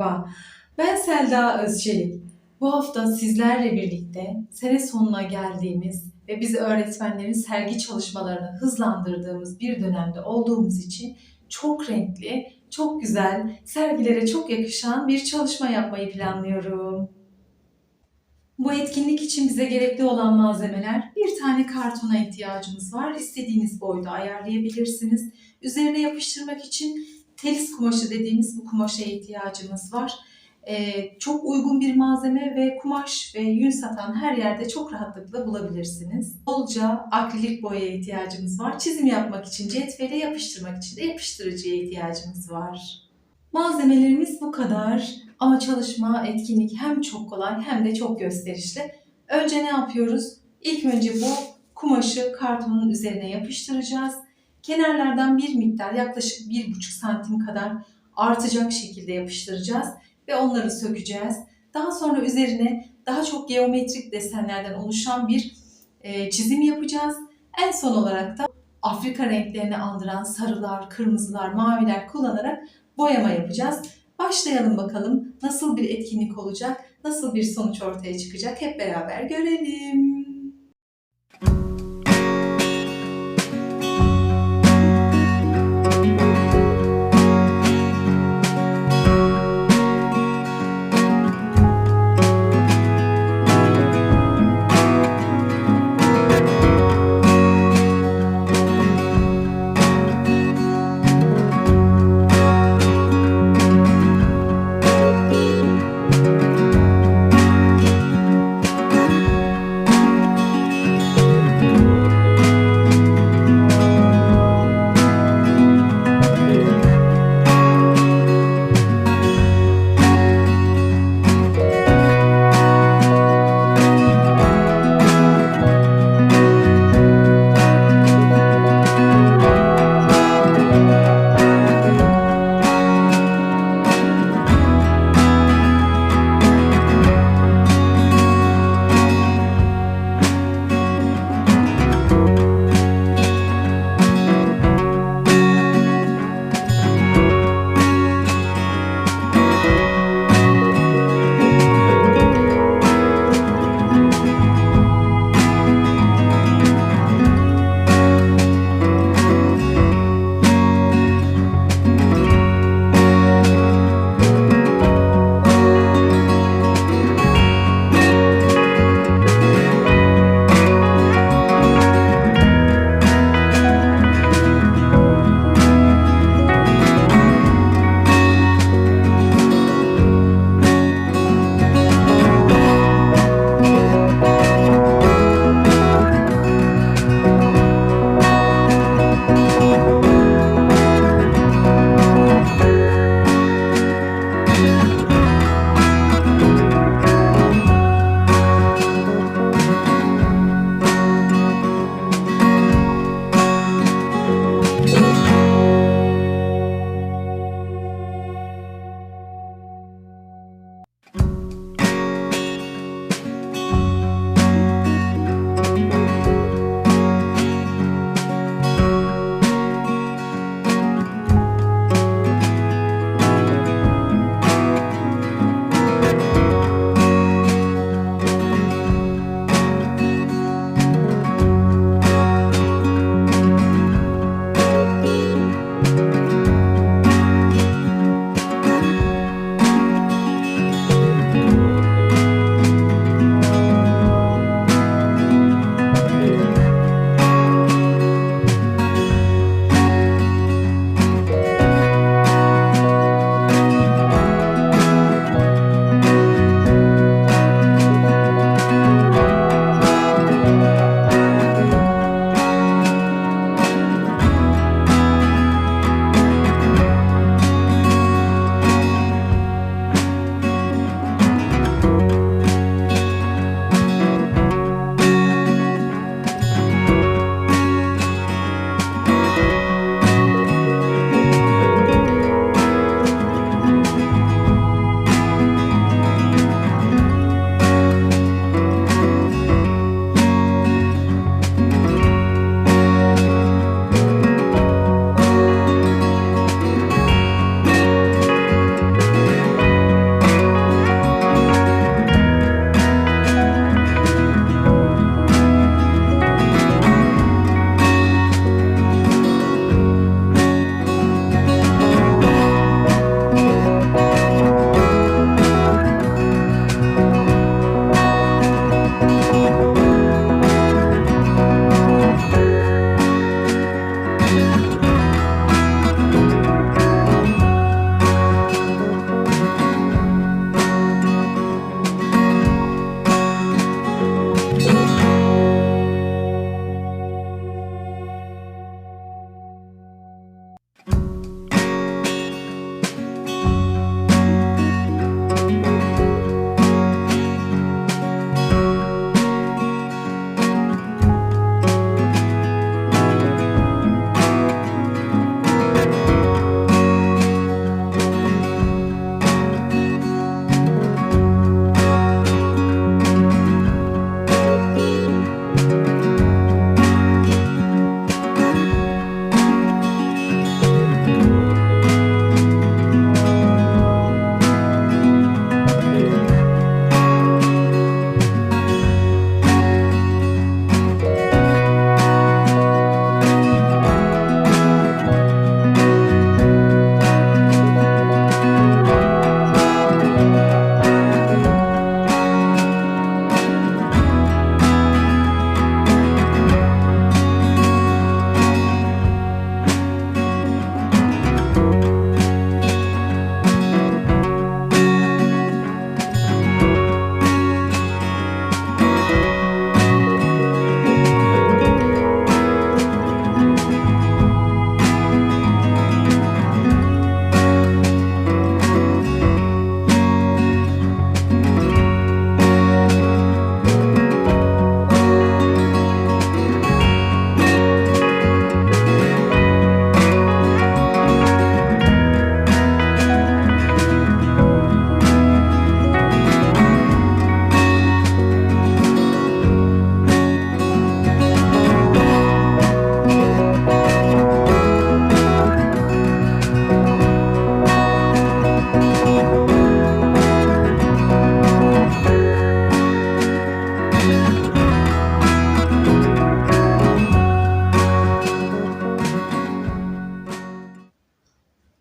Merhaba, ben Selda Özçelik. Bu hafta sizlerle birlikte sene sonuna geldiğimiz ve biz öğretmenlerin sergi çalışmalarını hızlandırdığımız bir dönemde olduğumuz için çok renkli, çok güzel, sergilere çok yakışan bir çalışma yapmayı planlıyorum. Bu etkinlik için bize gerekli olan malzemeler bir tane kartona ihtiyacımız var. İstediğiniz boyda ayarlayabilirsiniz. Üzerine yapıştırmak için telis kumaşı dediğimiz bu kumaşa ihtiyacımız var. Ee, çok uygun bir malzeme ve kumaş ve yün satan her yerde çok rahatlıkla bulabilirsiniz. Bolca akrilik boyaya ihtiyacımız var. Çizim yapmak için cetvele yapıştırmak için de yapıştırıcıya ihtiyacımız var. Malzemelerimiz bu kadar ama çalışma, etkinlik hem çok kolay hem de çok gösterişli. Önce ne yapıyoruz? İlk önce bu kumaşı kartonun üzerine yapıştıracağız. Kenarlardan bir miktar yaklaşık 1,5 santim kadar artacak şekilde yapıştıracağız ve onları sökeceğiz. Daha sonra üzerine daha çok geometrik desenlerden oluşan bir e, çizim yapacağız. En son olarak da Afrika renklerini andıran sarılar, kırmızılar, maviler kullanarak boyama yapacağız. Başlayalım bakalım nasıl bir etkinlik olacak, nasıl bir sonuç ortaya çıkacak hep beraber görelim.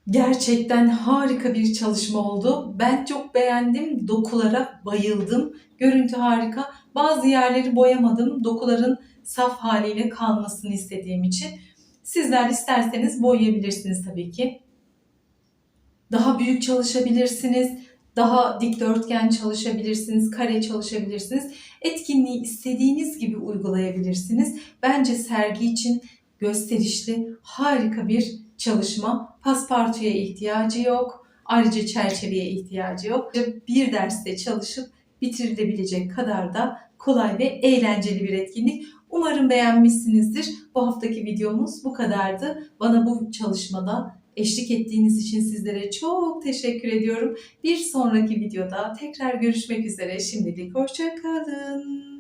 Gerçekten harika bir çalışma oldu. Ben çok beğendim. Dokulara bayıldım. Görüntü harika. Bazı yerleri boyamadım. Dokuların saf haliyle kalmasını istediğim için. Sizler isterseniz boyayabilirsiniz tabii ki. Daha büyük çalışabilirsiniz. Daha dikdörtgen çalışabilirsiniz. Kare çalışabilirsiniz. Etkinliği istediğiniz gibi uygulayabilirsiniz. Bence sergi için gösterişli, harika bir çalışma. Paspartuya ihtiyacı yok. Ayrıca çerçeveye ihtiyacı yok. Bir derste çalışıp bitirilebilecek kadar da kolay ve eğlenceli bir etkinlik. Umarım beğenmişsinizdir. Bu haftaki videomuz bu kadardı. Bana bu çalışmada eşlik ettiğiniz için sizlere çok teşekkür ediyorum. Bir sonraki videoda tekrar görüşmek üzere. Şimdilik hoşça kalın.